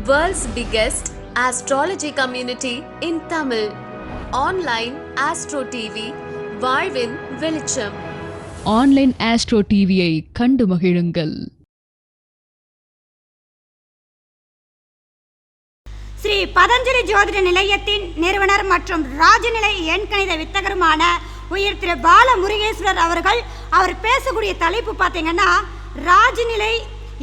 World's biggest astrology community in Tamil. Online Astro TV, வாழ்வின் வெளிச்சம் online astro டிவியை கண்டு மகிழுங்கள் ஸ்ரீ பதஞ்சலி ஜோதிட நிலையத்தின் நிறுவனர் மற்றும் ராஜநிலை எண்கணித வித்தகருமான உயிர் திரு பால முருகேஸ்வரர் அவர்கள் அவர் பேசக்கூடிய தலைப்பு பார்த்தீங்கன்னா ராஜநிலை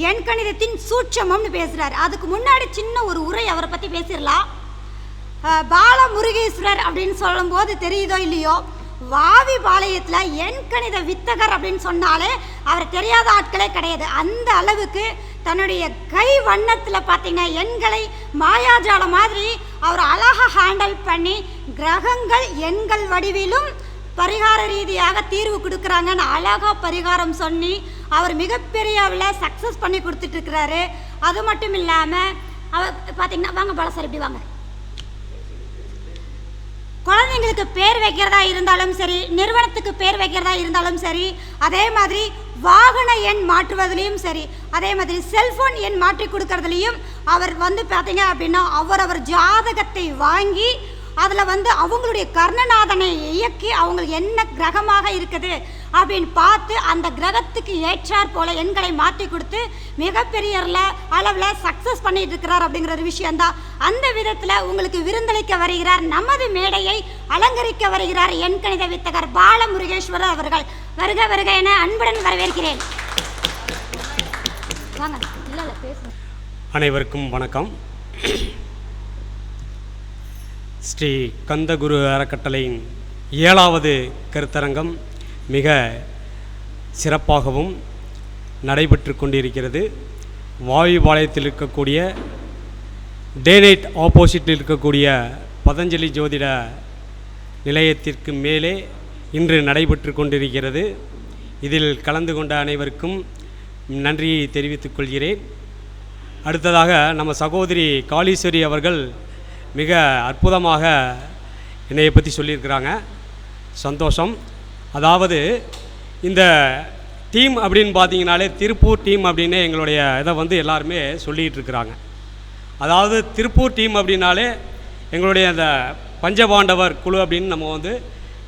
எண்கணிதத்தின் சூட்சமம்னு பேசுகிறார் அதுக்கு முன்னாடி சின்ன ஒரு உரை அவரை பற்றி பேசிடலாம். பால முருகேஸ்வரர் அப்படின்னு சொல்லும்போது தெரியுதோ இல்லையோ? வாவி பாளையத்தில் எண்கணித வித்தகர் அப்படின்னு சொன்னாலே அவர் தெரியாத ஆட்களே கிடையாது. அந்த அளவுக்கு தன்னுடைய கை வண்ணத்தில் பார்த்தீங்கன்னா எண்களை மாயாஜாலம் மாதிரி அவர் அழகாக ஹேண்டில் பண்ணி கிரகங்கள் எண்கள் வடிவிலும் பரிகார ரீதியாக தீர்வு கொடுக்குறாங்கன்னு அழகாக பரிகாரம் சொல்லி அவர் மிகப்பெரிய அளவில் சக்ஸஸ் பண்ணி கொடுத்துட்ருக்கிறாரு அது மட்டும் இல்லாமல் அவர் பார்த்தீங்கன்னா வாங்க பலசார் இப்படி வாங்க. குழந்தைங்களுக்கு பேர் வைக்கிறதா இருந்தாலும் சரி நிறுவனத்துக்கு பேர் வைக்கிறதா இருந்தாலும் சரி அதே மாதிரி வாகன எண் மாற்றுவதிலையும் சரி அதே மாதிரி செல்ஃபோன் எண் மாற்றி கொடுக்கறதுலையும் அவர் வந்து பார்த்தீங்க அப்படின்னா அவரவர் ஜாதகத்தை வாங்கி அதில் வந்து அவங்களுடைய கர்ணநாதனை இயக்கி அவங்களுக்கு என்ன கிரகமாக இருக்குது அப்படின்னு பார்த்து அந்த கிரகத்துக்கு ஏற்றார் போல எண்களை மாற்றி கொடுத்து மிகப்பெரிய அளவில் சக்ஸஸ் பண்ணிட்டு இருக்கிறார் அப்படிங்கிற ஒரு விஷயந்தான் அந்த விதத்தில் உங்களுக்கு விருந்தளிக்க வருகிறார் நமது மேடையை அலங்கரிக்க வருகிறார் எண்கணித வித்தகர் பாலமுருகேஸ்வரர் அவர்கள். வருக வருக என அன்புடன் வரவேற்கிறேன். வாங்க இல்லை இல்லை பேசுங்க. அனைவருக்கும் வணக்கம். ஸ்ரீ கந்தகுரு அறக்கட்டளையின் ஏழாவது கருத்தரங்கம் மிக சிறப்பாகவும் நடைபெற்று கொண்டிருக்கிறது. வாயுபாளையத்தில் இருக்கக்கூடிய டேனைட் ஆப்போசிட்டில் இருக்கக்கூடிய பதஞ்சலி ஜோதிட நிலையத்திற்கு மேலே இன்று நடைபெற்று கொண்டிருக்கிறது. இதில் கலந்து கொண்ட அனைவருக்கும் நன்றியை தெரிவித்துக் கொள்கிறேன். அடுத்ததாக நம்ம சகோதரி காளீஸ்வரி அவர்கள் மிக அற்புதமாக என்னையை பற்றி சொல்லியிருக்கிறாங்க. சந்தோஷம். அதாவது இந்த டீம் அப்படின்னு பார்த்தீங்கனாலே திருப்பூர் டீம் அப்படின்னு எங்களுடைய இதை வந்து எல்லாருமே சொல்லிகிட்டு இருக்கிறாங்க அதாவது திருப்பூர் டீம் அப்படின்னாலே எங்களுடைய அந்த பஞ்சபாண்டவர் குழு அப்படின்னு நம்ம வந்து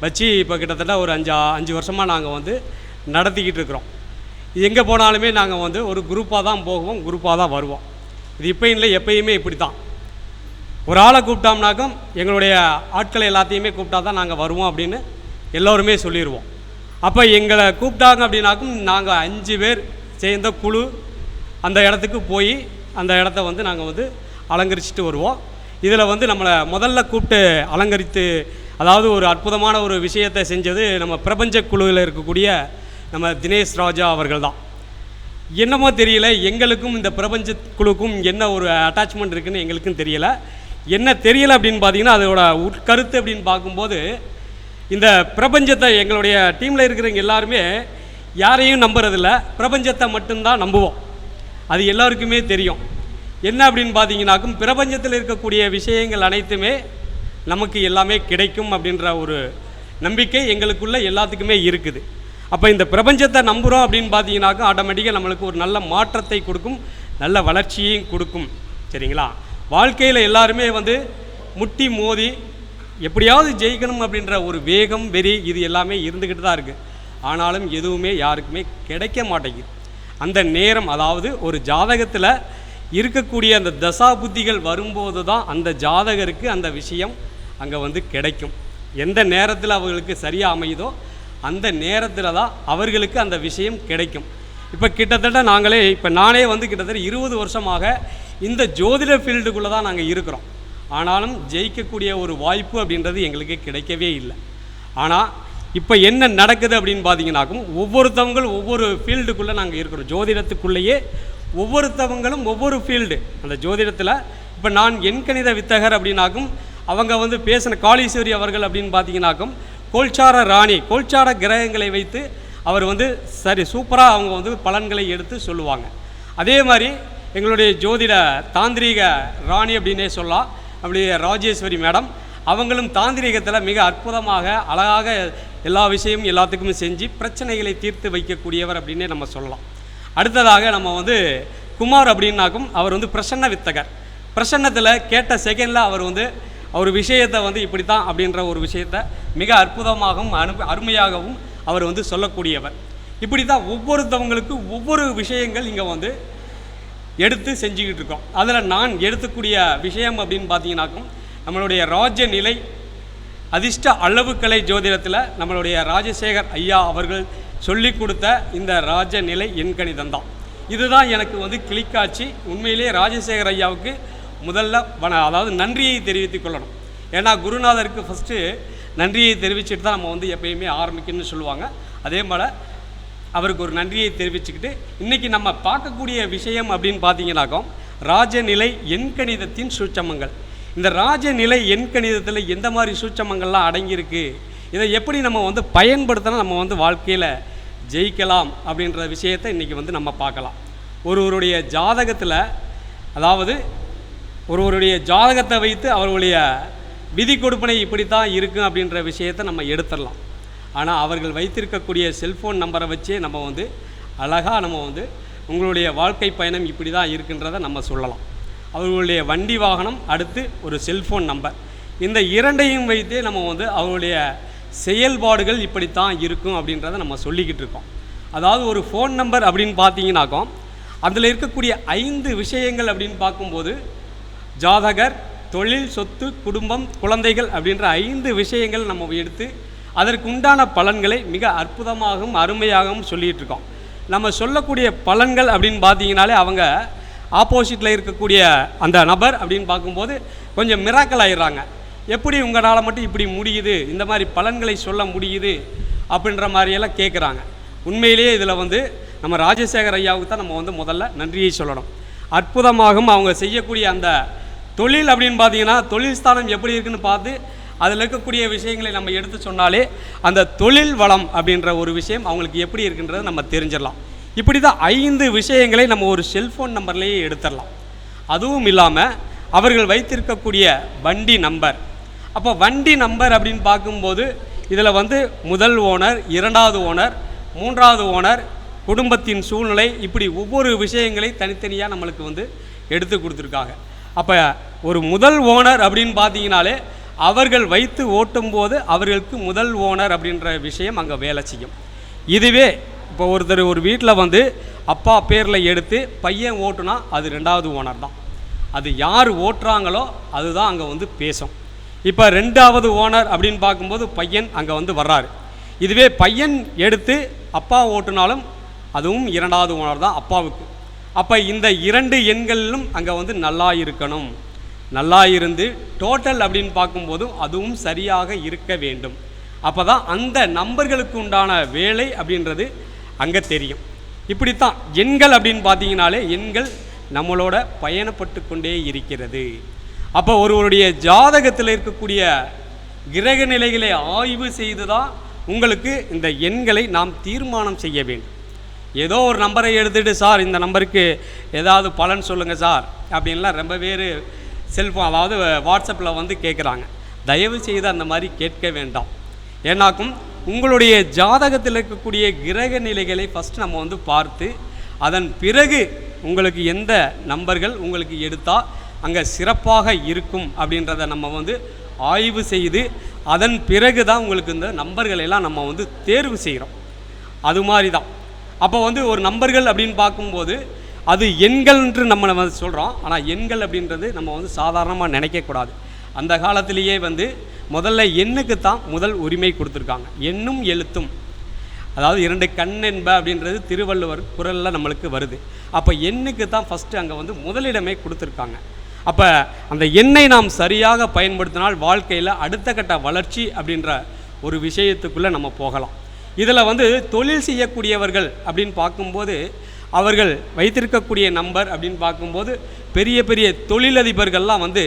வச்சு இப்போ கிட்டத்தட்ட ஒரு அஞ்சு அஞ்சு வருஷமாக நாங்கள் வந்து நடத்திக்கிட்டு இருக்கிறோம் இது எங்கே போனாலுமே நாங்கள் வந்து ஒரு குரூப்பாக தான் போவோம் குரூப்பாக தான் வருவோம். இது இப்போ இல்லை எப்பயுமே இப்படி தான் ஒரு ஆளை கூப்பிட்டோம்னாக்கும் எங்களுடைய ஆட்களை எல்லாத்தையுமே கூப்பிட்டா தான் நாங்கள் வருவோம் அப்படின்னு எல்லோருமே சொல்லிடுவோம் அப்போ எங்களை கூப்பிட்டாங்க அப்படின்னாக்கும் நாங்கள் அஞ்சு பேர் சேர்ந்த குழு அந்த இடத்துக்கு போய் அந்த இடத்த வந்து நாங்கள் வந்து அலங்கரிச்சுட்டு வருவோம். இதில் வந்து நம்மளை முதல்ல கூப்பிட்டு அலங்கரித்து அதாவது ஒரு அற்புதமான ஒரு விஷயத்தை செஞ்சது நம்ம பிரபஞ்ச குழுவில் இருக்கக்கூடிய நம்ம தினேஷ் ராஜா அவர்கள் தான் என்னமோ தெரியல எங்களுக்கும் இந்த பிரபஞ்ச குழுக்கும் என்ன ஒரு அட்டாச்மெண்ட் இருக்குதுன்னு எங்களுக்கும் தெரியலை. என்ன தெரியலை அப்படின்னு பார்த்தீங்கன்னா அதோட உட்கருத்து அப்படின்னு பார்க்கும்போது இந்த பிரபஞ்சத்தை எங்களுடைய டீமில் இருக்கிறவங்க எல்லாருமே யாரையும் நம்புறதில்ல. பிரபஞ்சத்தை மட்டும்தான் நம்புவோம். அது எல்லாருக்குமே தெரியும். என்ன அப்படின்னு பார்த்தீங்கன்னாக்கும் பிரபஞ்சத்தில் இருக்கக்கூடிய விஷயங்கள் அனைத்துமே நமக்கு எல்லாமே கிடைக்கும் அப்படின்ற ஒரு நம்பிக்கை எங்களுக்குள்ளே எல்லாத்துக்குமே இருக்குது. அப்போ இந்த பிரபஞ்சத்தை நம்புகிறோம் அப்படின்னு பார்த்தீங்கன்னாக்கா ஆட்டோமேட்டிக்காக நம்மளுக்கு ஒரு நல்ல மாற்றத்தை கொடுக்கும் நல்ல வளர்ச்சியையும் கொடுக்கும். சரிங்களா? வாழ்க்கையில் எல்லாருமே வந்து முட்டி மோதி எப்படியாவது ஜெயிக்கணும் அப்படின்ற ஒரு வேகம் வெறி இது எல்லாமே இருந்துக்கிட்டு தான் இருக்குது ஆனாலும் எதுவுமே யாருக்குமே கிடைக்க மாட்டேங்குது. அந்த நேரம் அதாவது ஒரு ஜாதகத்தில் இருக்கக்கூடிய அந்த தசா புத்திகள் வரும்போது தான் அந்த ஜாதகருக்கு அந்த விஷயம் அங்கே வந்து கிடைக்கும். எந்த நேரத்தில் அவர்களுக்கு சரியாக அமையுதோ அந்த நேரத்தில் தான் அவர்களுக்கு அந்த விஷயம் கிடைக்கும். இப்போ கிட்டத்தட்ட நாங்களே இப்போ நானே வந்து கிட்டத்தட்ட இருபது வருஷமாக இந்த ஜோதிட ஃபீல்டுக்குள்ளே தான் நாங்கள் இருக்கிறோம். ஆனாலும் ஜெயிக்கக்கூடிய ஒரு வாய்ப்பு அப்படின்றது எங்களுக்கு கிடைக்கவே இல்லை. ஆனால் இப்போ என்ன நடக்குது அப்படின்னு பார்த்தீங்கன்னாக்கும் ஒவ்வொருத்தவங்களும் ஒவ்வொரு ஃபீல்டுக்குள்ளே நாங்கள் இருக்கிறோம். ஜோதிடத்துக்குள்ளேயே ஒவ்வொருத்தவங்களும் ஒவ்வொரு ஃபீல்டு. அந்த ஜோதிடத்தில் இப்போ நான் எண்கணித வித்தகர் அப்படின்னாக்கும் அவங்க வந்து பேசின காளீஸ்வரி அவர்கள் அப்படின்னு பார்த்தீங்கன்னாக்கும் கோல்சார ராணி கோல்சார கிரகங்களை வைத்து அவர் வந்து சரி சூப்பராக அவங்க வந்து பலன்களை எடுத்து சொல்லுவாங்க. அதே மாதிரி எங்களுடைய ஜோதிட தாந்திரீக ராணி அப்படின்னே சொல்லலாம். அப்படி ராஜேஸ்வரி மேடம். அவங்களும் தாந்திரீகத்தில் மிக அற்புதமாக அழகாக எல்லா விஷயமும் எல்லாத்துக்குமே செஞ்சு பிரச்சனைகளை தீர்த்து வைக்கக்கூடியவர் அப்படின்னே நம்ம சொல்லலாம். அடுத்ததாக நம்ம வந்து குமார் அப்படின்னாக்கும் அவர் வந்து பிரசன்ன வித்தகர். பிரசன்னத்தில் கேட்ட செகண்டில் அவர் வந்து ஒரு விஷயத்தை வந்து இப்படி தான் அப்படின்ற ஒரு விஷயத்தை மிக அற்புதமாகவும் அனு அருமையாகவும் அவர் வந்து சொல்லக்கூடியவர். இப்படி தான் ஒவ்வொருத்தவங்களுக்கு ஒவ்வொரு விஷயங்கள் இங்கே வந்து எடுத்து செஞ்சுக்கிட்டு இருக்கோம். அதில் நான் எடுத்துக்கூடிய விஷயம் அப்படின்னு பார்த்தீங்கன்னாக்கும் நம்மளுடைய ராஜ்ய நிலை அதிர்ஷ்ட அளவுக்கலை ஜோதிடத்தில் நம்மளுடைய ராஜசேகர் ஐயா அவர்கள் சொல்லி கொடுத்த இந்த ராஜ நிலை எண்கணிதம் தான் இதுதான் எனக்கு வந்து கிளிக்காட்சி. உண்மையிலேயே ராஜசேகர் ஐயாவுக்கு முதல்ல வன அதாவது நன்றியை தெரிவித்துக் கொள்ளணும். ஏன்னா குருநாதருக்கு ஃபஸ்ட்டு நன்றியை தெரிவிச்சுட்டு தான் நம்ம வந்து எப்பயுமே ஆரம்பிக்கணும்னு சொல்லுவாங்க. அதே போல் அவருக்கு ஒரு நன்றியை தெரிவிச்சுக்கிட்டு இன்றைக்கி நம்ம பார்க்கக்கூடிய விஷயம் அப்படின்னு பார்த்தீங்கன்னாக்கோ ராஜநிலை எண்கணிதத்தின் சூட்சமங்கள். இந்த ராஜநிலை எண்கணிதத்தில் எந்த மாதிரி சூட்சமங்கள்லாம் அடங்கியிருக்கு? இதை எப்படி நம்ம வந்து பயன்படுத்தினா நம்ம வந்து வாழ்க்கையில் ஜெயிக்கலாம் அப்படின்ற விஷயத்தை இன்றைக்கி வந்து நம்ம பார்க்கலாம். ஒருவருடைய ஜாதகத்தில் அதாவது ஒருவருடைய ஜாதகத்தை வைத்து அவர்களுடைய விதி கொடுப்பனை இப்படி தான் இருக்கும் அப்படின்ற விஷயத்தை நம்ம எடுத்துடலாம். ஆனால் அவர்கள் வைத்திருக்கக்கூடிய செல்ஃபோன் நம்பரை வச்சே நம்ம வந்து அழகாக நம்ம வந்து உங்களுடைய வாழ்க்கை பயணம் இப்படி தான் இருக்குன்றதை நம்ம சொல்லலாம். அவர்களுடைய வண்டி வாகனம் அடுத்து ஒரு செல்ஃபோன் நம்பர். இந்த இரண்டையும் வைத்தே நம்ம வந்து அவருடைய செயல்பாடுகள் இப்படித்தான் இருக்கும் அப்படின்றத நம்ம சொல்லிக்கிட்டு இருக்கோம். அதாவது ஒரு ஃபோன் நம்பர் அப்படின்னு பார்த்தீங்கன்னாக்கோ அதில் இருக்கக்கூடிய ஐந்து விஷயங்கள் அப்படின்னு பார்க்கும்போது ஜாதகர் தொழில் சொத்து குடும்பம் குழந்தைகள் அப்படின்ற ஐந்து விஷயங்கள் நம்ம எடுத்து அதற்கு உண்டான பலன்களை மிக அற்புதமாகவும் அருமையாகவும் சொல்லிகிட்டு இருக்கோம் நம்ம சொல்லக்கூடிய பலன்கள் அப்படின்னு பார்த்தீங்கனாலே அவங்க ஆப்போசிட்டில் இருக்கக்கூடிய அந்த நபர் அப்படின்னு பார்க்கும்போது கொஞ்சம் மிராக்கல் ஆயிடுறாங்க. எப்படி உங்களால் மட்டும் இப்படி முடியுது? இந்த மாதிரி பலன்களை சொல்ல முடியுது? அப்படின்ற மாதிரியெல்லாம் கேட்குறாங்க. உண்மையிலேயே இதில் வந்து நம்ம ராஜசேகர் ஐயாவுக்கு தான் நம்ம வந்து முதல்ல நன்றியை சொல்லணும். அற்புதமாகவும் அவங்க செய்யக்கூடிய அந்த தொழில் அப்படின்னு பார்த்தீங்கன்னா தொழில் ஸ்தானம் எப்படி இருக்குன்னு பார்த்து அதில் இருக்கக்கூடிய விஷயங்களை நம்ம எடுத்து சொன்னாலே அந்த தொழில் வளம் அப்படின்ற ஒரு விஷயம் அவங்களுக்கு எப்படி இருக்குன்றதை நம்ம தெரிஞ்சிடலாம். இப்படி தான் ஐந்து விஷயங்களை நம்ம ஒரு செல்ஃபோன் நம்பர்லேயே எடுத்துடலாம். அதுவும் இல்லாமல் அவர்கள் வைத்திருக்கக்கூடிய வண்டி நம்பர். அப்போ வண்டி நம்பர் அப்படின்னு பார்க்கும்போது இதில் வந்து முதல் ஓனர் இரண்டாவது ஓனர் மூன்றாவது ஓனர் குடும்பத்தின் சூழ்நிலை இப்படி ஒவ்வொரு விஷயங்களை தனித்தனியாக நம்மளுக்கு வந்து எடுத்து கொடுத்துருக்காங்க. அப்போ ஒரு முதல் ஓனர் அப்படின்னு பார்த்தீங்கனாலே அவர்கள் வைத்து ஓட்டும் போது அவர்களுக்கு முதல் ஓனர் அப்படின்ற விஷயம் அங்கே வேலை செய்யும். இதுவே இப்போ ஒருத்தர் ஒரு வீட்டில் வந்து அப்பா பேரில் எடுத்து பையன் ஓட்டுனா அது ரெண்டாவது ஓனர் தான். அது யார் ஓட்டுறாங்களோ அதுதான் அங்கே வந்து பேசும். இப்போ ரெண்டாவது ஓனர் அப்படின்னு பார்க்கும்போது பையன் அங்கே வந்து வர்றாரு. இதுவே பையன் எடுத்து அப்பா ஓட்டுனாலும் அதுவும் இரண்டாவது ஓனர் தான் அப்பாவுக்கு. அப்போ இந்த இரண்டு எண்களிலும் அங்கே வந்து நல்லா இருக்கணும். நல்லா இருந்து டோட்டல் அப்படின்னு பார்க்கும்போதும் அதுவும் சரியாக இருக்க வேண்டும். அப்போ தான் அந்த நம்பர்களுக்கு உண்டான வேலை அப்படின்றது அங்கே தெரியும். இப்படித்தான் எண்கள் அப்படின்னு பார்த்தீங்கனாலே எண்கள் நம்மளோட பயணப்பட்டு கொண்டே இருக்கிறது. அப்போ ஒருவருடைய ஜாதகத்தில் இருக்கக்கூடிய கிரக நிலைகளை ஆய்வு செய்து தான் உங்களுக்கு இந்த எண்களை நாம் தீர்மானம் செய்ய வேண்டும். ஏதோ ஒரு நம்பரை எடுத்துகிட்டு சார் இந்த நம்பருக்கு ஏதாவது பலன் சொல்லுங்கள் சார் அப்படின்லாம் ரொம்ப பேர் செல்ஃபோன் அதாவது வாட்ஸ்அப்பில் வந்து கேட்குறாங்க. தயவு செய்து அந்த மாதிரி கேட்க வேண்டாம். ஏன்னாக்கும் உங்களுடைய ஜாதகத்தில் இருக்கக்கூடிய கிரக நிலைகளை ஃபஸ்ட் நம்ம வந்து பார்த்து அதன் பிறகு உங்களுக்கு எந்த நம்பர்கள் உங்களுக்கு எடுத்தால் அங்கே சிறப்பாக இருக்கும் அப்படின்றத நம்ம வந்து ஆய்வு செய்து அதன் பிறகு தான் உங்களுக்கு இந்த நம்பர்கள் எல்லாம் நம்ம வந்து தேர்வு செய்கிறோம். அது மாதிரி தான். அப்போ வந்து ஒரு நம்பர்கள் அப்படின்னு பார்க்கும்போது அது எண்கள் என்று நம்ம வந்து சொல்கிறோம் ஆனால் எண்கள் அப்படின்றது நம்ம வந்து சாதாரணமாக நினைக்கக்கூடாது. அந்த காலத்திலேயே வந்து முதல்ல எண்ணுக்கு தான் முதல் உரிமை கொடுத்துருக்காங்க. எண்ணும் எழுத்தும். அதாவது இரண்டு கண் என்ப அப்படின்றது திருவள்ளுவர் குரலில் நம்மளுக்கு வருது. அப்போ எண்ணுக்கு தான் ஃபஸ்ட்டு அங்கே வந்து முதலிடமே கொடுத்துருக்காங்க. அப்போ அந்த எண்ணை நாம் சரியாக பயன்படுத்தினால் வாழ்க்கையில் அடுத்த கட்ட வளர்ச்சி அப்படின்ற ஒரு விஷயத்துக்குள்ளே நம்ம போகலாம். இதில் வந்து தொழில் செய்யக்கூடியவர்கள் அப்படின்னு பார்க்கும்போது அவர்கள் வைத்திருக்கக்கூடிய நம்பர் அப்படின்னு பார்க்கும்போது பெரிய பெரிய தொழிலதிபர்கள்லாம் வந்து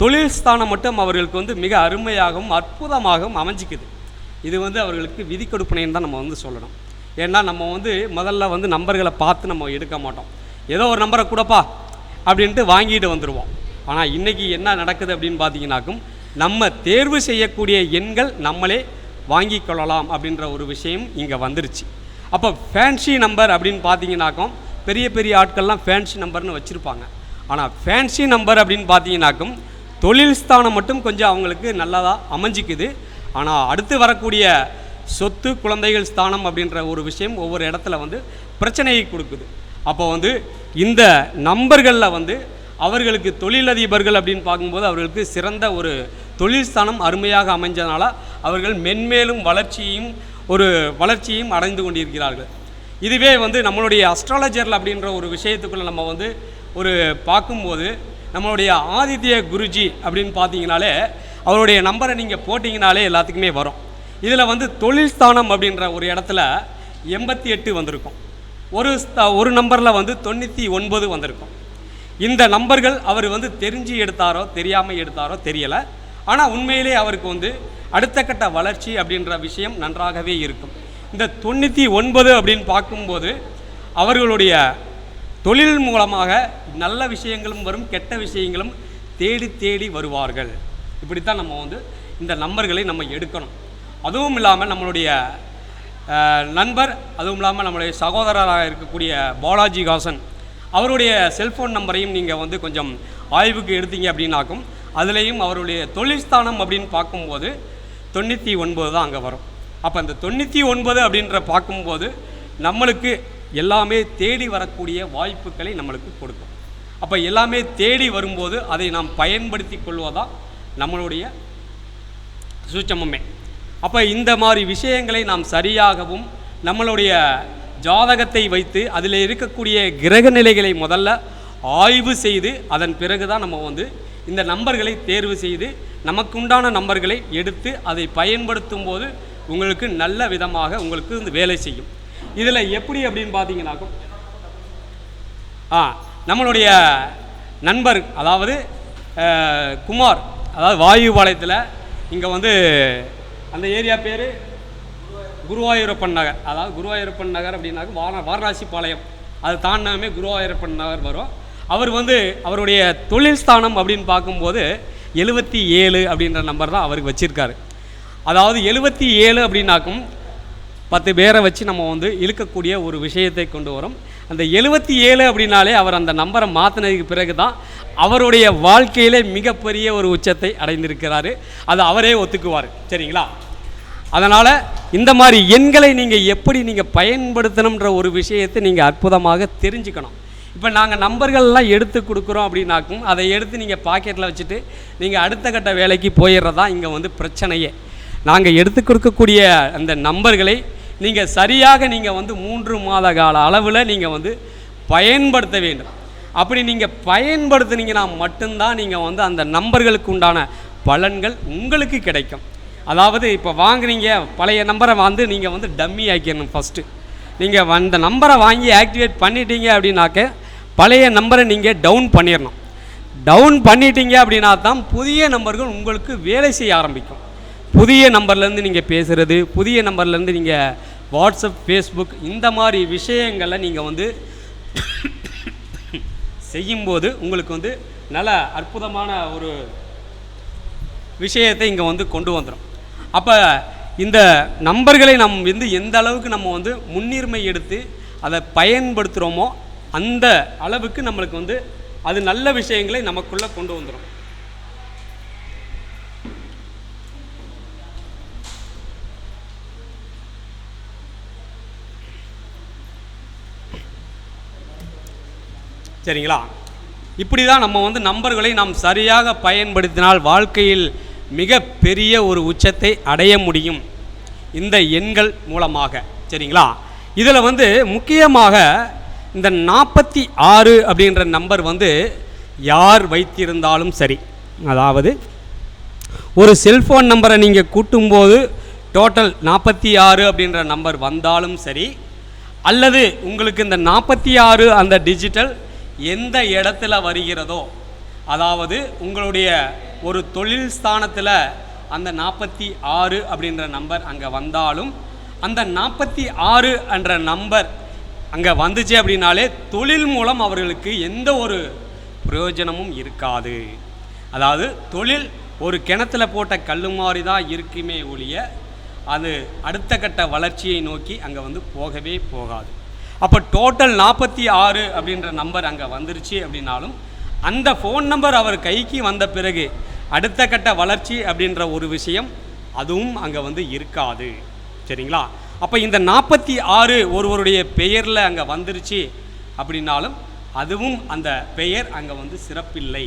தொழில் ஸ்தானம் மட்டும் அவர்களுக்கு வந்து மிக அருமையாகவும் அற்புதமாகவும் அமைஞ்சிக்குது. இது வந்து அவர்களுக்கு விதி கொடுப்பனைன்னு தான் நம்ம வந்து சொல்லணும். ஏன்னா நம்ம வந்து முதல்ல வந்து நம்பர்களை பார்த்து நம்ம எடுக்க மாட்டோம். ஏதோ ஒரு நம்பரை கூடப்பா அப்படின்ட்டு வாங்கிட்டு வந்துடுவோம் ஆனால் இன்றைக்கி என்ன நடக்குது அப்படின்னு பார்த்தீங்கன்னாக்கும் நம்ம தேர்வு செய்யக்கூடிய எண்கள் நம்மளே வாங்கி கொள்ளலாம் அப்படின்ற ஒரு விஷயம் இங்கே வந்துருச்சு. அப்போ ஃபேன்சி நம்பர் அப்படின்னு பார்த்தீங்கன்னாக்கும் பெரிய பெரிய ஆட்கள்லாம் ஃபேன்சி நம்பர்னு வச்சுருப்பாங்க. ஆனால் ஃபேன்சி நம்பர் அப்படின்னு பார்த்தீங்கன்னாக்கும் தொழில் ஸ்தானம் மட்டும் கொஞ்சம் அவங்களுக்கு நல்லதாக அமைஞ்சிக்குது. ஆனால் அடுத்து வரக்கூடிய சொத்து குழந்தைகள் ஸ்தானம் அப்படின்ற ஒரு விஷயம் ஒவ்வொரு இடத்துல வந்து பிரச்சனையை கொடுக்குது. அப்போ வந்து இந்த நம்பர்களில் வந்து அவர்களுக்கு தொழிலதிபர்கள் அப்படின்னு பார்க்கும்போது அவர்களுக்கு சிறந்த ஒரு தொழில் ஸ்தானம் அருமையாக அமைஞ்சதுனால அவர்கள் மென்மேலும் வளர்ச்சியும் ஒரு வளர்ச்சியும் அடைந்து கொண்டிருக்கிறார்கள். இதுவே வந்து நம்மளுடைய அஸ்ட்ராலஜரில் அப்படின்ற ஒரு விஷயத்துக்குள்ளே நம்ம வந்து ஒரு பார்க்கும்போது நம்மளுடைய ஆதித்ய குருஜி அப்படின்னு பார்த்தீங்கனாலே அவருடைய நம்பரை நீங்கள் போட்டிங்கனாலே எல்லாத்துக்குமே வரும். இதில் வந்து தொழில் ஸ்தானம் அப்படின்ற ஒரு இடத்துல எண்பத்தி எட்டு வந்திருக்கும். ஒரு ஸ்த- ஒரு நம்பரில் வந்து தொண்ணூற்றி ஒன்பது வந்திருக்கும். இந்த நம்பர்கள் அவர் வந்து தெரிஞ்சு எடுத்தாரோ தெரியாமல் எடுத்தாரோ தெரியலை. ஆனால் உண்மையிலே அவருக்கு வந்து அடுத்த கட்ட வளர்ச்சி அப்படின்ற விஷயம் நன்றாகவே இருக்கும். இந்த தொண்ணூற்றி ஒன்பது அப்படின்னு பார்க்கும்போது அவர்களுடைய தொழில் மூலமாக நல்ல விஷயங்களும் வரும் கெட்ட விஷயங்களும் தேடி தேடி வருவார்கள். இப்படி தான் நம்ம வந்து இந்த நம்பர்களை நம்ம எடுக்கணும். அதுவும் இல்லாமல் நம்மளுடைய நண்பர் அதுவும் இல்லாமல் நம்மளுடைய சகோதரராக இருக்கக்கூடிய பாலாஜி காசன் அவருடைய செல்ஃபோன் நம்பரையும் நீங்கள் வந்து கொஞ்சம் ஆய்வுக்கு எடுத்தீங்க அப்படின்னாக்கும் அதுலேயும் அவருடைய தொழில்ஸ்தானம் அப்படின்னு பார்க்கும்போது தொண்ணூற்றி ஒன்பது தான் அங்கே வரும். அப்போ அந்த தொண்ணூற்றி ஒன்பது அப்படின்ற பார்க்கும்போது நம்மளுக்கு எல்லாமே தேடி வரக்கூடிய வாய்ப்புகளை நம்மளுக்கு கொடுக்கும். அப்போ எல்லாமே தேடி வரும்போது அதை நாம் பயன்படுத்தி கொள்வதான் நம்மளுடைய சூட்சமமே. அப்போ இந்த மாதிரி விஷயங்களை நாம் சரியாகவும் நம்மளுடைய ஜாதகத்தை வைத்து அதில் இருக்கக்கூடிய கிரக நிலைகளை முதல்ல ஆய்வு செய்து அதன் பிறகு தான் நம்ம வந்து இந்த நம்பர்களை தேர்வு செய்து நமக்குண்டான நம்பர்களை எடுத்து அதை பயன்படுத்தும் போது உங்களுக்கு நல்ல விதமாக உங்களுக்கு வந்து வேலை செய்யும். இதில் எப்படி அப்படின்னு பார்த்தீங்கன்னாக்கும் ஆ நம்மளுடைய நண்பர் அதாவது குமார் அதாவது வாயுபாளையத்தில் இங்கே வந்து அந்த ஏரியா பேர் குருவாயூரப்பன் நகர். அதாவது குருவாயூரப்பன் நகர் அப்படின்னாக்க வார வாரணாசி பாளையம். அது தாண்டினாமே குருவாயூரப்பன் நகர் வரும். அவர் வந்து அவருடைய தொழில் ஸ்தானம் அப்படின்னு பார்க்கும்போது எழுபத்தி ஏழு அப்படின்ற நம்பர் தான் அவருக்கு வச்சுருக்காரு. அதாவது எழுபத்தி ஏழு அப்படின்னாக்கும் பத்து பேரை வச்சு நம்ம வந்து இழுக்கக்கூடிய ஒரு விஷயத்தை கொண்டு வரும். அந்த எழுபத்தி ஏழு அப்படின்னாலே அவர் அந்த நம்பரை மாற்றினதுக்கு பிறகு தான் அவருடைய வாழ்க்கையிலே மிகப்பெரிய ஒரு உச்சத்தை அடைந்திருக்கிறாரு. அது அவரே ஒத்துக்குவார். சரிங்களா? அதனால் இந்த மாதிரி எண்களை நீங்கள் எப்படி நீங்கள் பயன்படுத்தணுன்ற ஒரு விஷயத்தை நீங்கள் அற்புதமாக தெரிஞ்சுக்கணும். இப்போ நாங்கள் நம்பர்கள்லாம் எடுத்து கொடுக்குறோம் அப்படின்னாக்கும் அதை எடுத்து நீங்கள் பாக்கெட்டில் வச்சுட்டு நீங்கள் அடுத்த கட்ட வேலைக்கு போயிடுறதா இங்கே வந்து பிரச்சனையே. நாங்கள் எடுத்து கொடுக்கக்கூடிய அந்த நம்பர்களை நீங்கள் சரியாக நீங்கள் வந்து மூன்று மாத கால அளவில் நீங்கள் வந்து பயன்படுத்த வேண்டும். அப்படி நீங்கள் பயன்படுத்துனீங்கன்னா மட்டும்தான் நீங்கள் வந்து அந்த நம்பர்களுக்கு உண்டான பலன்கள் உங்களுக்கு கிடைக்கும். அதாவது இப்போ வாங்குறீங்க பழைய நம்பரை வந்து நீங்கள் வந்து டம்மி ஆக்கிடணும் ஃபஸ்ட்டு நீங்கள் அந்த நம்பரை வாங்கி ஆக்டிவேட் பண்ணிட்டீங்க அப்படின்னாக்க பழைய நம்பரை நீங்கள் டவுன் பண்ணிடணும் டவுன் பண்ணிட்டீங்க அப்படின்னா தான் புதிய நம்பர்கள் உங்களுக்கு வேலை செய்ய ஆரம்பிக்கும். புதிய நம்பர்லேருந்து நீங்கள் பேசுகிறது புதிய நம்பர்லேருந்து நீங்கள் வாட்ஸ்அப் ஃபேஸ்புக் இந்த மாதிரி விஷயங்களை நீங்கள் வந்து செய்யும்போது உங்களுக்கு வந்து நல்ல அற்புதமான ஒரு விஷயத்தை இங்கே வந்து கொண்டு வந்துடும் அப்போ இந்த நம்பர்களை நம் வந்து எந்த அளவுக்கு நம்ம வந்து முன்னுரிமை எடுத்து அதை பயன்படுத்துகிறோமோ அந்த அளவுக்கு நம்மளுக்கு வந்து அது நல்ல விஷயங்களை நமக்குள்ளே கொண்டு வந்துடும் சரிங்களா? இப்படி தான் நம்ம வந்து நம்பர்களை நாம் சரியாக பயன்படுத்தினால் வாழ்க்கையில் மிக பெரிய ஒரு உச்சத்தை அடைய முடியும். இந்த எண்கள் மூலமாக. சரிங்களா? இதில் வந்து முக்கியமாக இந்த நாற்பத்தி ஆறு அப்படின்ற நம்பர் வந்து யார் வைத்திருந்தாலும் சரி. அதாவது ஒரு செல்ஃபோன் நம்பரை நீங்கள் கூட்டும்போது டோட்டல் நாற்பத்தி ஆறு அப்படின்ற நம்பர் வந்தாலும் சரி அல்லது உங்களுக்கு இந்த நாற்பத்தி ஆறு அந்த டிஜிட்டல் எந்த இடத்துல வருகிறதோ அதாவது உங்களுடைய ஒரு தொழில் ஸ்தானத்தில் அந்த நாற்பத்தி ஆறு அப்படின்ற நம்பர் அங்கே வந்தாலும் அந்த நாற்பத்தி ஆறு என்ற நம்பர் அங்கே வந்துச்சு அப்படின்னாலே தொழில் மூலம் அவர்களுக்கு எந்த ஒரு பிரயோஜனமும் இருக்காது. அதாவது தொழில் ஒரு கிணத்துல போட்ட கல் மாதிரி தான் இருக்குமே ஒழிய அது அடுத்த கட்ட வளர்ச்சியை நோக்கி அங்கே வந்து போகவே போகாது. அப்போ டோட்டல் நாற்பத்தி ஆறு அப்படின்ற நம்பர் அங்கே வந்துருச்சு அப்படின்னாலும் அந்த ஃபோன் நம்பர் அவர் கைக்கு வந்த பிறகு அடுத்த கட்ட வளர்ச்சி அப்படின்ற ஒரு விஷயம் அதுவும் அங்கே வந்து இருக்காது. சரிங்களா? அப்போ இந்த நாற்பத்தி ஆறு ஒருவருடைய பெயரில் அங்கே வந்துருச்சு அப்படின்னாலும் அதுவும் அந்த பெயர் அங்கே வந்து சிறப்பில்லை.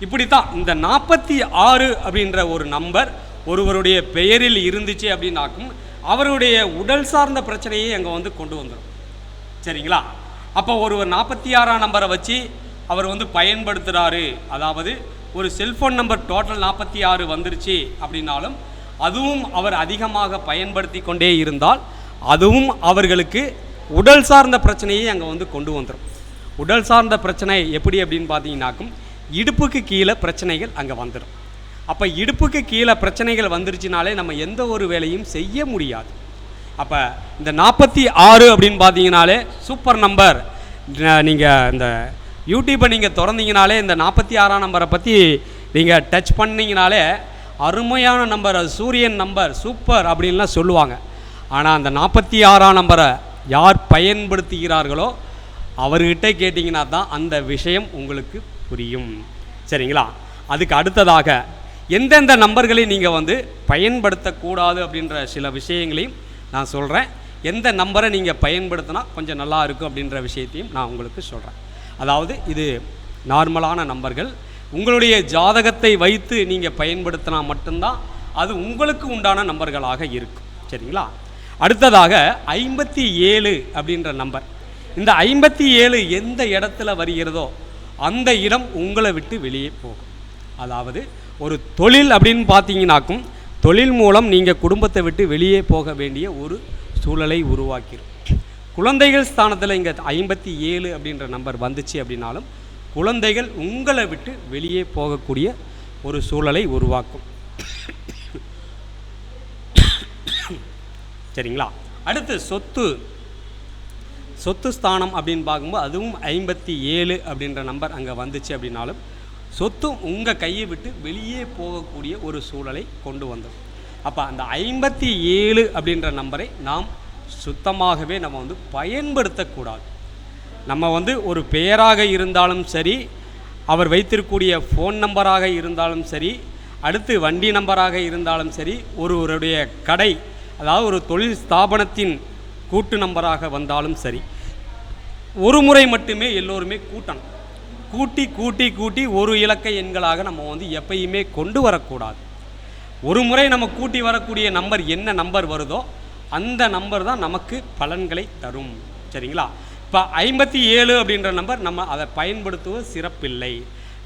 இப்படி தான் இந்த நாற்பத்தி ஆறு அப்படின்ற ஒரு நம்பர் ஒருவருடைய பெயரில் இருந்துச்சு அப்படின்னாக்கும் அவருடைய உடல் சார்ந்த பிரச்சனையை அங்கே வந்து கொண்டு வந்துடும் சரிங்களா? அப்போ ஒருவர் நாற்பத்தி ஆறாம் நம்பரை வச்சு அவர் வந்து பயன்படுத்துகிறாரு அதாவது ஒரு செல்ஃபோன் நம்பர் டோட்டல் நாற்பத்தி ஆறு வந்துருச்சு அப்படின்னாலும் அதுவும் அவர் அதிகமாக பயன்படுத்தி கொண்டே இருந்தால் அதுவும் அவர்களுக்கு உடல் சார்ந்த பிரச்சனையை அங்கே வந்து கொண்டு வந்துடும் உடல் சார்ந்த பிரச்சனை எப்படி அப்படின்னு பார்த்தீங்கன்னாக்கும் இடுப்புக்கு கீழே பிரச்சனைகள் அங்கே வந்துடும் அப்போ இடுப்புக்கு கீழே பிரச்சனைகள் வந்துருச்சுனாலே நம்ம எந்த ஒரு வேலையும் செய்ய முடியாது. அப்போ இந்த நாற்பத்தி ஆறு அப்படின்னு பார்த்தீங்கனாலே சூப்பர் நம்பர். நீங்கள் இந்த யூடியூப்பை நீங்கள் திறந்தீங்கனாலே இந்த நாற்பத்தி ஆறாம் நம்பரை பற்றி நீங்கள் டச் பண்ணிங்கனாலே அருமையான நம்பர் அது சூரியன் நம்பர் சூப்பர் அப்படின்லாம் சொல்லுவாங்க. ஆனால் அந்த நாற்பத்தி ஆறாம் நம்பரை யார் பயன்படுத்துகிறார்களோ அவர்கிட்ட கேட்டிங்கன்னா தான் அந்த விஷயம் உங்களுக்கு புரியும். சரிங்களா? அதுக்கு அடுத்ததாக எந்தெந்த நம்பர்களை நீங்கள் வந்து பயன்படுத்தக்கூடாது அப்படின்ற சில விஷயங்களையும் நான் சொல்கிறேன் எந்த நம்பரை நீங்கள் பயன்படுத்தினா கொஞ்சம் நல்லா இருக்கும் அப்படின்ற விஷயத்தையும் நான் உங்களுக்கு சொல்கிறேன் அதாவது இது நார்மலான நம்பர்கள். உங்களுடைய ஜாதகத்தை வைத்து நீங்கள் பயன்படுத்தினா மட்டும்தான் அது உங்களுக்கு உண்டான நம்பர்களாக இருக்கும். சரிங்களா? அடுத்ததாக ஐம்பத்தி ஏழு அப்படின்ற நம்பர் இந்த ஐம்பத்தி ஏழு எந்த இடத்துல வருகிறதோ அந்த இடம் உங்களை விட்டு வெளியே போகும். அதாவது ஒரு தொழில் அப்படின்னு பார்த்தீங்கன்னாக்கும் தொழில் மூலம் நீங்கள் குடும்பத்தை விட்டு வெளியே போக வேண்டிய ஒரு சூழலை உருவாக்கிடும் குழந்தைகள் ஸ்தானத்தில் இங்கே ஐம்பத்தி ஏழு அப்படின்ற நம்பர் வந்துச்சு அப்படின்னாலும் குழந்தைகள் உங்களை விட்டு வெளியே போகக்கூடிய ஒரு சூழலை உருவாக்கும். சரிங்களா? அடுத்து சொத்து. சொத்து ஸ்தானம் அப்படின்னு பார்க்கும்போது அதுவும் ஐம்பத்தி ஏழு அப்படின்ற நம்பர் அங்கே வந்துச்சு அப்படின்னாலும் சொத்தும் உங்கள் கையை விட்டு வெளியே போகக்கூடிய ஒரு சூழலை கொண்டு வந்தோம் அப்போ அந்த ஐம்பத்தி ஏழு அப்படின்ற நம்பரை நாம் சுத்தமாகவே நம்ம வந்து பயன்படுத்தக்கூடாது. நம்ம வந்து ஒரு பெயராக இருந்தாலும் சரி அவர் வைத்திருக்கக்கூடிய ஃபோன் நம்பராக இருந்தாலும் சரி அடுத்து வண்டி நம்பராக இருந்தாலும் சரி ஒருவருடைய கடை அதாவது ஒரு தொழில் ஸ்தாபனத்தின் கூட்டு நம்பராக வந்தாலும் சரி. ஒரு முறை மட்டுமே எல்லோருமே கூட்டணும். கூட்டி கூட்டி கூட்டி ஒரு இலக்க எண்களாக நம்ம வந்து எப்பயுமே கொண்டு வரக்கூடாது. ஒரு முறை நம்ம கூட்டி வரக்கூடிய நம்பர் என்ன நம்பர் வருதோ அந்த நம்பர் தான் நமக்கு பலன்களை தரும். சரிங்களா? இப்போ ஐம்பத்தி ஏழு அப்படின்ற நம்பர் நம்ம அதை பயன்படுத்துவது சிறப்பில்லை.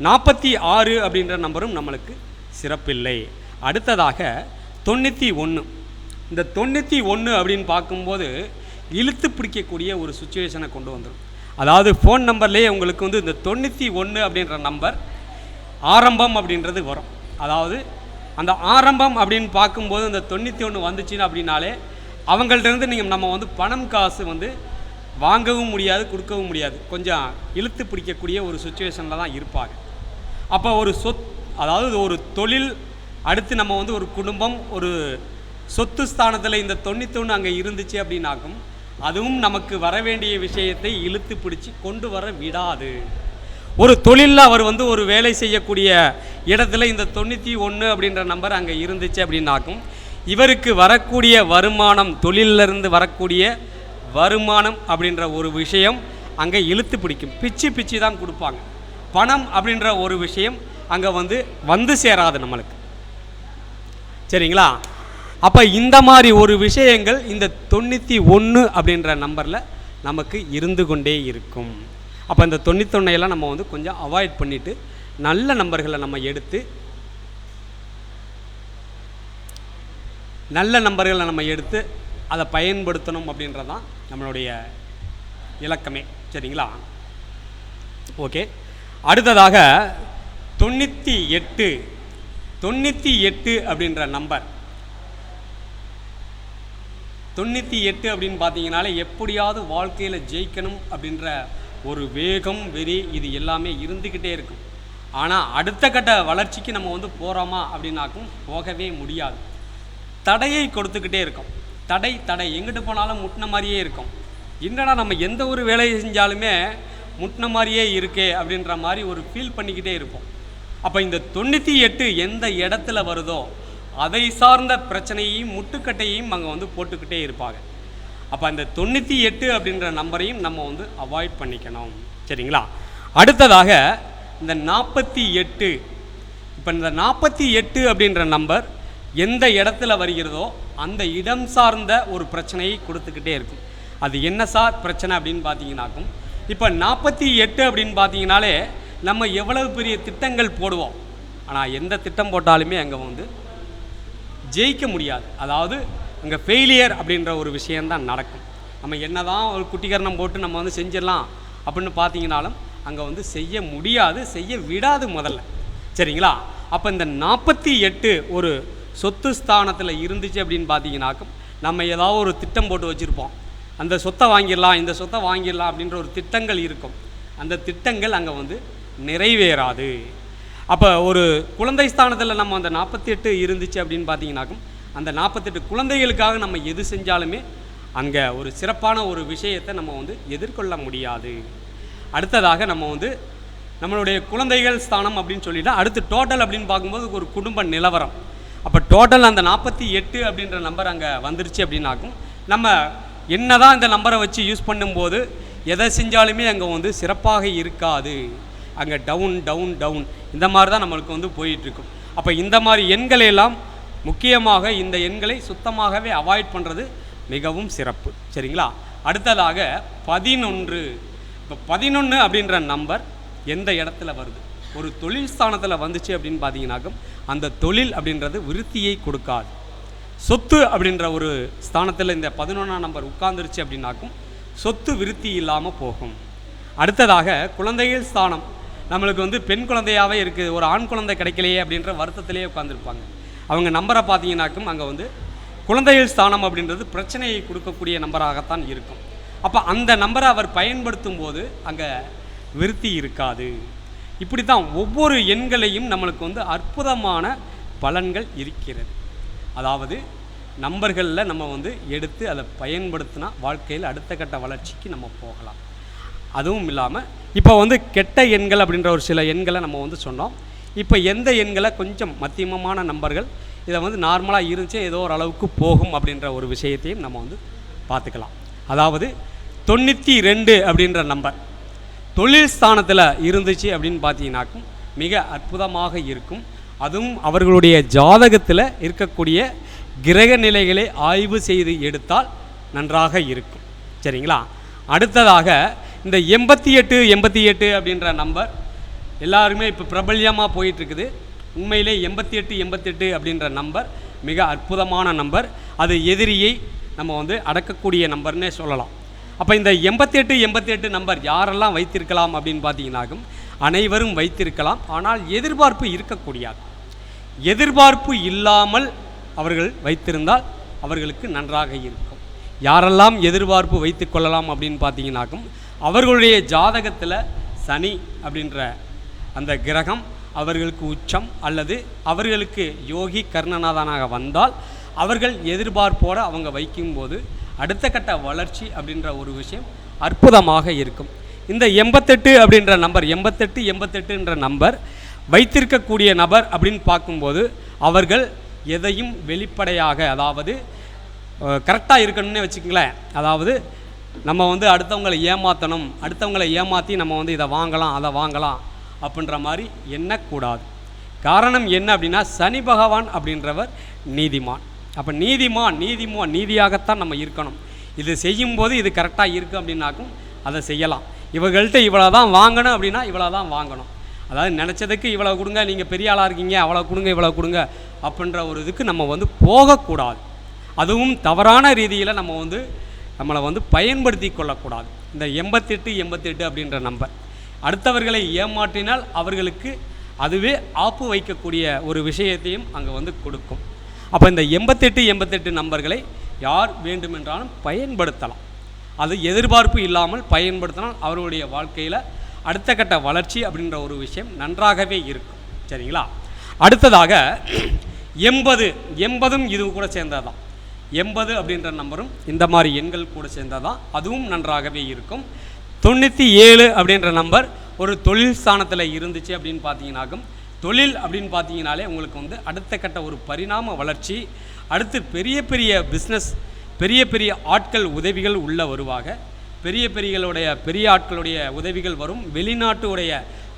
நாற்பத்தி ஆறு அப்படின்ற நம்பரும் நம்மளுக்கு சிறப்பில்லை. அடுத்ததாக தொண்ணூற்றி ஒன்று இந்த தொண்ணூற்றி ஒன்று அப்படின்னு பார்க்கும்போது இழுத்து பிடிக்கக்கூடிய ஒரு சுச்சுவேஷனை கொண்டு வந்துடும் அதாவது ஃபோன் நம்பர்லேயே உங்களுக்கு வந்து இந்த தொண்ணூற்றி ஒன்று அப்படின்ற நம்பர் ஆரம்பம் அப்படின்றது வரும். அதாவது அந்த ஆரம்பம் அப்படின்னு பார்க்கும்போது இந்த தொண்ணூற்றி ஒன்று வந்துச்சுன்னு அப்படின்னாலே அவங்கள்ட்ட நீங்கள் நம்ம வந்து பணம் காசு வந்து வாங்கவும் முடியாது கொடுக்கவும் முடியாது. கொஞ்சம் இழுத்து பிடிக்கக்கூடிய ஒரு சுச்சுவேஷனில் தான் இருப்பாங்க அப்போ ஒரு சொத் அதாவது ஒரு தொழில் அடுத்து நம்ம வந்து ஒரு குடும்பம் ஒரு சொத்து ஸ்தானத்தில் இந்த தொண்ணூத்தொன்று அங்கே இருந்துச்சு அப்படின்னாக்கும் அதுவும் நமக்கு வர வேண்டிய விஷயத்தை இழுத்து பிடிச்சி கொண்டு வர விடாது. ஒரு தொழிலில் அவர் வந்து ஒரு வேலை செய்யக்கூடிய இடத்துல இந்த தொண்ணூற்றி ஒன்று அப்படின்ற நம்பர் அங்கே இருந்துச்சு அப்படின்னாக்கும் இவருக்கு வரக்கூடிய வருமானம் தொழிலிருந்து வரக்கூடிய வருமானம் அப்படின்ற ஒரு விஷயம் அங்கே இழுத்து பிடிக்கும். பிச்சு பிச்சு தான் கொடுப்பாங்க. பணம் அப்படின்ற ஒரு விஷயம் அங்கே வந்து வந்து சேராது நம்மளுக்கு. சரிங்களா? அப்போ இந்த மாதிரி ஒரு விஷயங்கள் இந்த தொண்ணூற்றி ஒன்று அப்படின்ற நம்பரில் நமக்கு இருந்து கொண்டே இருக்கும். அப்போ இந்த தொண்ணூத்தொன்னையெல்லாம் நம்ம வந்து கொஞ்சம் அவாய்ட் பண்ணிவிட்டு நல்ல நம்பர்களை நம்ம எடுத்து நல்ல நம்பர்களை நம்ம எடுத்து அதை பயன்படுத்தணும் அப்படின்றது தான் நம்மளுடைய இலக்கமே. சரிங்களா? ஓகே. அடுத்ததாக தொண்ணூற்றி எட்டு தொண்ணூற்றி எட்டு அப்படின்ற நம்பர். தொண்ணூற்றி எட்டு அப்படின்னு பார்த்தீங்கனாலே எப்படியாவது வாழ்க்கையில் ஜெயிக்கணும் அப்படின்ற ஒரு வேகம் வெறி இது எல்லாமே இருந்துக்கிட்டே இருக்கும். ஆனால் அடுத்த கட்ட வளர்ச்சிக்கு நம்ம வந்து போகிறோமா அப்படின்னாக்கும் போகவே முடியாது. தடையை கொடுத்துக்கிட்டே இருக்கும். தடை தடை. எங்கிட்டு போனாலும் முட்டின மாதிரியே இருக்கும். என்னடா நம்ம எந்த ஒரு வேலையை செஞ்சாலுமே முட்டின மாதிரியே இருக்கே அப்படின்ற மாதிரி ஒரு ஃபீல் பண்ணிக்கிட்டே இருப்போம். அப்போ இந்த தொண்ணூற்றி எட்டு எந்த இடத்துல வருதோ அதை சார்ந்த பிரச்சனையையும் முட்டுக்கட்டையையும் அங்கே வந்து போட்டுக்கிட்டே இருப்பாங்க. அப்போ அந்த தொண்ணூற்றி எட்டு அப்படின்ற நம்பரையும் நம்ம வந்து அவாய்ட் பண்ணிக்கணும். சரிங்களா? அடுத்ததாக இந்த நாற்பத்தி எட்டு இப்போ இந்த நாற்பத்தி எட்டு அப்படின்ற நம்பர் எந்த இடத்துல வருகிறதோ அந்த இடம் சார்ந்த ஒரு பிரச்சனையை கொடுத்துக்கிட்டே இருக்கும் அது என்ன சார் பிரச்சனை அப்படின்னு பார்த்தீங்கன்னாக்கும் இப்போ நாற்பத்தி எட்டு அப்படின்னு பார்த்தீங்கனாலே நம்ம எவ்வளவு பெரிய திட்டங்கள் போடுவோம். ஆனால் எந்த திட்டம் போட்டாலுமே அங்கே வந்து ஜெயிக்க முடியாது. அதாவது அங்கே ஃபெயிலியர் அப்படின்ற ஒரு விஷயந்தான் நடக்கும். நம்ம என்னதான் ஒரு குட்டிகரணம் போட்டு நம்ம வந்து செஞ்சிடலாம் அப்படின்னு பார்த்தீங்கனாலும் அங்கே வந்து செய்ய முடியாது செய்ய விடாது முதல்ல. சரிங்களா? அப்போ இந்த நாற்பத்தி எட்டு ஒரு சொத்து ஸ்தானத்தில் இருந்துச்சு அப்படின்னு பார்த்தீங்கன்னாக்கும் நம்ம ஏதாவது ஒரு திட்டம் போட்டு வச்சுருப்போம். அந்த சொத்தை வாங்கிடலாம் இந்த சொத்தை வாங்கிடலாம் அப்படின்ற ஒரு திட்டங்கள் இருக்கும். அந்த திட்டங்கள் அங்கே வந்து நிறைவேறாது. அப்போ ஒரு குழந்தை ஸ்தானத்தில் நம்ம அந்த நாற்பத்தி எட்டு இருந்துச்சு அப்படின்னு பார்த்தீங்கன்னாக்கும் அந்த நாற்பத்தெட்டு குழந்தைகளுக்காக நம்ம எது செஞ்சாலுமே அங்கே ஒரு சிறப்பான ஒரு விஷயத்தை நம்ம வந்து எதிர்கொள்ள முடியாது. அடுத்ததாக நம்ம வந்து நம்மளுடைய குழந்தைகள் ஸ்தானம் அப்படின்னு சொல்லிட்டா அடுத்து டோட்டல் அப்படின்னு பார்க்கும்போது ஒரு குடும்ப நிலவரம். அப்போ டோட்டல் அந்த நாற்பத்தி எட்டு அப்படின்ற நம்பர் அங்கே வந்துருச்சு அப்படின்னாக்கும் நம்ம என்ன தான் இந்த நம்பரை வச்சு யூஸ் பண்ணும்போது எதை செஞ்சாலுமே அங்கே வந்து சிறப்பாக இருக்காது. அங்கே டவுன் டவுன் டவுன் இந்த மாதிரி தான் நம்மளுக்கு வந்து போயிட்டுருக்கும். அப்போ இந்த மாதிரி எண்களை எல்லாம் முக்கியமாக இந்த எண்களை சுத்தமாகவே அவாய்ட் பண்ணுறது மிகவும் சிறப்பு. சரிங்களா? அடுத்ததாக பதினொன்று. இப்போ பதினொன்று அப்படின்ற நம்பர் எந்த இடத்துல வருது? ஒரு தொழில் ஸ்தானத்தில் வந்துச்சு அப்படின்னு பார்த்தீங்கன்னாக்கும் அந்த தொழில் அப்படின்றது விருத்தியை கொடுக்காது. சொத்து அப்படின்ற ஒரு ஸ்தானத்தில் இந்த பதினொன்றாம் நம்பர் உட்கார்ந்துருச்சு அப்படின்னாக்கும் சொத்து விருத்தி இல்லாமல் போகும். அடுத்ததாக குழந்தைகள் ஸ்தானம். நம்மளுக்கு வந்து பெண் குழந்தையாகவே இருக்குது ஒரு ஆண் குழந்தை கிடைக்கலையே அப்படின்ற வருத்தத்திலேயே உட்காந்துருப்பாங்க அவங்க நம்பரை பார்த்தீங்கன்னாக்கும் அங்கே வந்து குழந்தைகள் ஸ்தானம் அப்படின்றது பிரச்சனையை கொடுக்கக்கூடிய நம்பராகத்தான் இருக்கும். அப்போ அந்த நம்பரை அவர் பயன்படுத்தும் போது அங்கே விருத்தி இருக்காது. இப்படி தான் ஒவ்வொரு எண்களையும் நம்மளுக்கு வந்து அற்புதமான பலன்கள் இருக்கிறது. அதாவது நம்பர்களில் நம்ம வந்து எடுத்து அதை பயன்படுத்தினா வாழ்க்கையில் அடுத்த கட்ட வளர்ச்சிக்கு நம்ம போகலாம். அதுவும் இல்லாமல் இப்போ வந்து கெட்ட எண்கள் அப்படின்ற ஒரு சில எண்களை நம்ம வந்து சொன்னோம். இப்போ எந்த எண்களை கொஞ்சம் மத்தியமமான நம்பர்கள் இதை வந்து நார்மலாக இருந்துச்சு ஏதோ ஒரு அளவுக்கு போகும் அப்படின்ற ஒரு விஷயத்தையும் நம்ம வந்து பார்த்துக்கலாம். அதாவது தொண்ணூற்றி ரெண்டு அப்படின்ற நம்பர். தொழில் ஸ்தானத்தில் இருந்துச்சு அப்படின்னு பார்த்தீங்கன்னாக்கும் மிக அற்புதமாக இருக்கும். அதுவும் அவர்களுடைய ஜாதகத்தில் இருக்கக்கூடிய கிரக நிலைகளை ஆய்வு செய்து எடுத்தால் நன்றாக இருக்கும். சரிங்களா? அடுத்ததாக இந்த எண்பத்தி எட்டு எண்பத்தி எட்டு அப்படின்ற நம்பர் எல்லாருமே இப்போ பிரபல்யமாக போயிட்டுருக்குது. உண்மையிலே எண்பத்தி எட்டு எண்பத்தெட்டு அப்படின்ற நம்பர் மிக அற்புதமான நம்பர் அது எதிரியை நம்ம வந்து அடக்கக்கூடிய நம்பர்னே சொல்லலாம். அப்போ இந்த எண்பத்தெட்டு எண்பத்தெட்டு நம்பர் யாரெல்லாம் வைத்திருக்கலாம் அப்படின்னு பார்த்தீங்கன்னாக்கும் அனைவரும் வைத்திருக்கலாம். ஆனால் எதிர்பார்ப்பு இருக்கக்கூடியது. எதிர்பார்ப்பு இல்லாமல் அவர்கள் வைத்திருந்தால் அவர்களுக்கு நன்றாக இருக்கும். யாரெல்லாம் எதிர்பார்ப்பு வைத்து கொள்ளலாம் அப்படின்னு பார்த்தீங்கன்னாக்கும் அவர்களுடைய ஜாதகத்தில் சனி அப்படின்ற அந்த கிரகம் அவர்களுக்கு உச்சம் அல்லது அவர்களுக்கு யோகி கர்ணநாதனாக வந்தால் அவர்கள் எதிர்பார்ப்போடு அவங்க வைக்கும்போது அடுத்த கட்ட வளர்ச்சி அப்படின்ற ஒரு விஷயம் அற்புதமாக இருக்கும். இந்த எண்பத்தெட்டு அப்படின்ற நம்பர் எண்பத்தெட்டு எண்பத்தெட்டுன்ற நம்பர் வைத்திருக்கக்கூடிய நபர் அப்படின்னு பார்க்கும்போது அவர்கள் எதையும் வெளிப்படையாக அதாவது கரெக்டாக இருக்கணும்னே வச்சுக்கங்களேன். அதாவது நம்ம வந்து அடுத்தவங்களை ஏமாற்றணும் அடுத்தவங்களை ஏமாற்றி நம்ம வந்து இதை வாங்கலாம் அதை வாங்கலாம் அப்படின்ற மாதிரி எண்ணக்கூடாது. காரணம் என்ன அப்படின்னா சனி பகவான் அப்படின்றவர் நீதிமான். அப்போ நீதிமான் நீதிமான் நீதியாகத்தான் நம்ம இருக்கணும். இது செய்யும்போது இது கரெக்டாக இருக்குது அப்படின்னாக்கும் அதை செய்யலாம். இவர்கள்ட்ட இவ்வளோ தான் வாங்கணும் அப்படின்னா இவ்வளோ தான் வாங்கணும். அதாவது நினச்சதுக்கு இவ்வளோ கொடுங்க நீங்கள் பெரிய ஆளாக இருக்கீங்க அவ்வளோ கொடுங்க இவ்வளோ கொடுங்க அப்படின்ற ஒரு இதுக்கு நம்ம வந்து போகக்கூடாது. அதுவும் தவறான ரீதியில் நம்ம வந்து நம்மளை வந்து பயன்படுத்தி கொள்ளக்கூடாது. இந்த எண்பத்தெட்டு எண்பத்தெட்டு அப்படின்ற நம்பர். அடுத்தவர்களை ஏமாற்றினால் அவர்களுக்கு அதுவே ஆப்பு வைக்கக்கூடிய ஒரு விஷயத்தையும் அங்கே வந்து கொடுக்கும். அப்போ இந்த எண்பத்தெட்டு எண்பத்தெட்டு நம்பர்களை யார் வேண்டுமென்றாலும் பயன்படுத்தலாம். அது எதிர்பார்ப்பு இல்லாமல் பயன்படுத்தினால் அவர்களுடைய வாழ்க்கையில் அடுத்த கட்ட வளர்ச்சி அப்படின்ற ஒரு விஷயம் நன்றாகவே இருக்கும். சரிங்களா? அடுத்ததாக எண்பது எண்பதும் இது கூட சேர்ந்தது தான் எண்பது அப்படின்ற நம்பரும் இந்த மாதிரி எண்கள் கூட சேர்ந்தது தான் அதுவும் நன்றாகவே இருக்கும். தொண்ணூற்றி ஏழு அப்படின்ற நம்பர் ஒரு தொழில் ஸ்தானத்தில் இருந்துச்சு அப்படின்னு பார்த்தீங்கன்னாக்கும் தொழில் அப்படின்னு பார்த்தீங்கனாலே உங்களுக்கு வந்து அடுத்த கட்ட ஒரு பரிணாம வளர்ச்சி அடுத்து பெரிய பெரிய பிஸ்னஸ் பெரிய பெரிய ஆட்கள் உதவிகள் உள்ள வருவாக. பெரிய பெரியகளுடைய பெரிய ஆட்களுடைய உதவிகள் வரும் வெளிநாட்டுடைய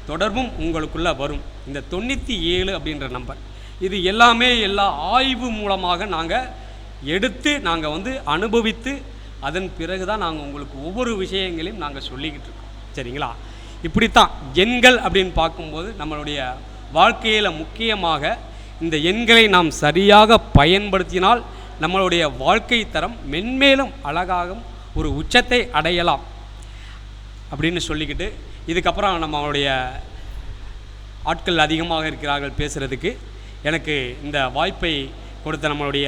தொடர்பும் உங்களுக்குள்ளே வரும். இந்த தொண்ணூற்றி ஏழு அப்படின்ற நம்பர் இது எல்லாமே எல்லா ஆய்வு மூலமாக நாங்கள் எடுத்து நாங்கள் வந்து அனுபவித்து அதன் பிறகு தான் நாங்கள் உங்களுக்கு ஒவ்வொரு விஷயங்களையும் நாங்கள் சொல்லிக்கிட்டு இருக்கோம். சரிங்களா? இப்படித்தான். எண்கள் அப்படின்னு பார்க்கும்போது நம்மளுடைய வாழ்க்கையில் முக்கியமாக இந்த எண்களை நாம் சரியாக பயன்படுத்தினால் நம்மளுடைய வாழ்க்கை தரம் மென்மேலும் அழகாகவும் ஒரு உச்சத்தை அடையலாம் அப்படின்னு சொல்லிக்கிட்டு இதுக்கப்புறம் நம்மளுடைய ஆட்கள் அதிகமாக இருக்கிறார்கள் பேசுகிறதுக்கு எனக்கு இந்த வாய்ப்பை கொடுத்த நம்மளுடைய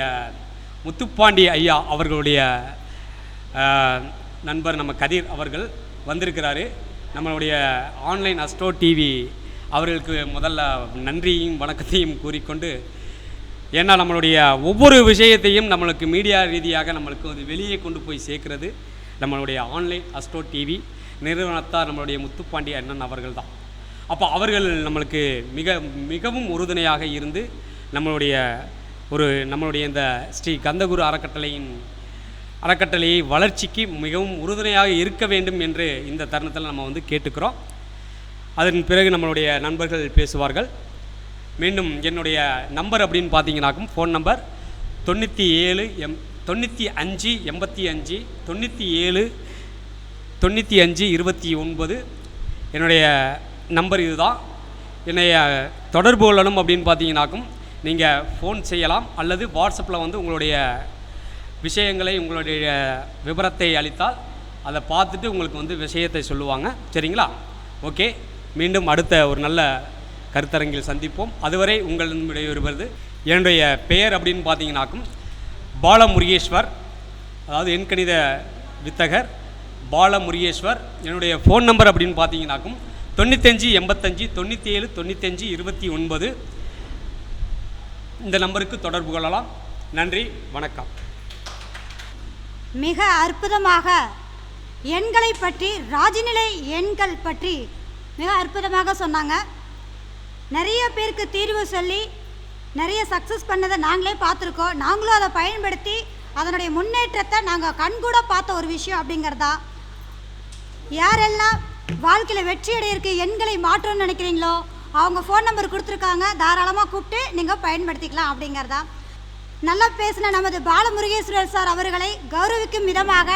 முத்துப்பாண்டி ஐயா அவர்களுடைய நண்பர் நம்ம கதிர் அவர்கள் வந்திருக்கிறாரு. நம்மளுடைய ஆன்லைன் அஸ்ட்ரோ டிவி அவர்களுக்கு முதல்ல நன்றியும் வணக்கத்தையும் கூறிக்கொண்டு ஏன்னா நம்மளுடைய ஒவ்வொரு விஷயத்தையும் நம்மளுக்கு மீடியா ரீதியாக நம்மளுக்கு அது வெளியே கொண்டு போய் சேர்க்கிறது. நம்மளுடைய ஆன்லைன் அஸ்ட்ரோ டிவி நிறுவனத்தார் நம்மளுடைய முத்துப்பாண்டி அண்ணன் அவர்கள் தான் அப்போ அவர்கள் நம்மளுக்கு மிக மிகவும் உறுதுணையாக இருந்து நம்மளுடைய ஒரு நம்மளுடைய இந்த ஸ்ரீ கந்தகுரு அறக்கட்டளையின் அறக்கட்டளையை வளர்ச்சிக்கு மிகவும் உறுதுணையாக இருக்க வேண்டும் என்று இந்த தருணத்தில் நம்ம வந்து கேட்டுக்கிறோம். அதன் பிறகு நம்மளுடைய நண்பர்கள் பேசுவார்கள். மீண்டும் என்னுடைய நம்பர் அப்படின்னு பார்த்தீங்கன்னாக்கும் ஃபோன் நம்பர் தொண்ணூற்றி ஏழு எம் தொண்ணூற்றி அஞ்சு எண்பத்தி அஞ்சு தொண்ணூற்றி ஏழு தொண்ணூற்றி அஞ்சு இருபத்தி ஒன்பது என்னுடைய நம்பர் இதுதான். என்னைய தொடர்பு கொள்ளணும் அப்படின்னு பார்த்தீங்கன்னாக்கும் நீங்கள் ஃபோன் செய்யலாம். அல்லது வாட்ஸ்அப்பில் வந்து உங்களுடைய விஷயங்களை உங்களுடைய விவரத்தை அளித்தால் அதை பார்த்துட்டு உங்களுக்கு வந்து விஷயத்தை சொல்லுவாங்க. சரிங்களா? ஓகே. மீண்டும் அடுத்த ஒரு நல்ல கருத்தரங்கில் சந்திப்போம். அதுவரை உங்களிடம் வருவது என்னுடைய பெயர் அப்படின்னு பார்த்தீங்கன்னாக்கும் பாலமுருகேஸ்வர் அதாவது எண்கணித வித்தகர். பாலமுருகேஸ்வர் என்னுடைய ஃபோன் நம்பர் அப்படின்னு பார்த்தீங்கன்னாக்கும் தொண்ணூத்தஞ்சு எண்பத்தஞ்சு தொண்ணூற்றி ஏழு தொண்ணூத்தஞ்சு இருபத்தி ஒன்பது. இந்த நம்பருக்கு தொடர்பு கொள்ளலாம். நன்றி வணக்கம். மிக அற்புதமாக எண்களை பற்றி ராஜநிலை எண்கள் பற்றி மிக அற்புதமாக சொன்னாங்க. நிறைய பேருக்கு தீர்வு சொல்லி நிறைய சக்ஸஸ் பண்ணதை நாங்களே பார்த்துருக்கோம். நாங்களும் அதை பயன்படுத்தி அதனுடைய முன்னேற்றத்தை நாங்கள் கண்கூட பார்த்த ஒரு விஷயம் அப்படிங்கிறதா. யாரெல்லாம் வாழ்க்கையில் வெற்றி அடையிறக்கு எண்களை மாற்றணும்னு நினைக்கிறீங்களோ அவங்க ஃபோன் நம்பர் கொடுத்துருக்காங்க. தாராளமாக கூப்பிட்டு நீங்கள் பயன்படுத்திக்கலாம் அப்படிங்கிறதா. நல்லா பேசின நமது பாலமுருகேஸ்வரர் சார் அவர்களை கௌரவிக்கும் விதமாக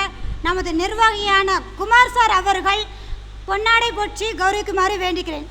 நமது நிர்வாகியான குமார் சார் அவர்கள் பொன்னாடை போற்றி கௌரவிக்குமாறு வேண்டிக்கிறேன்.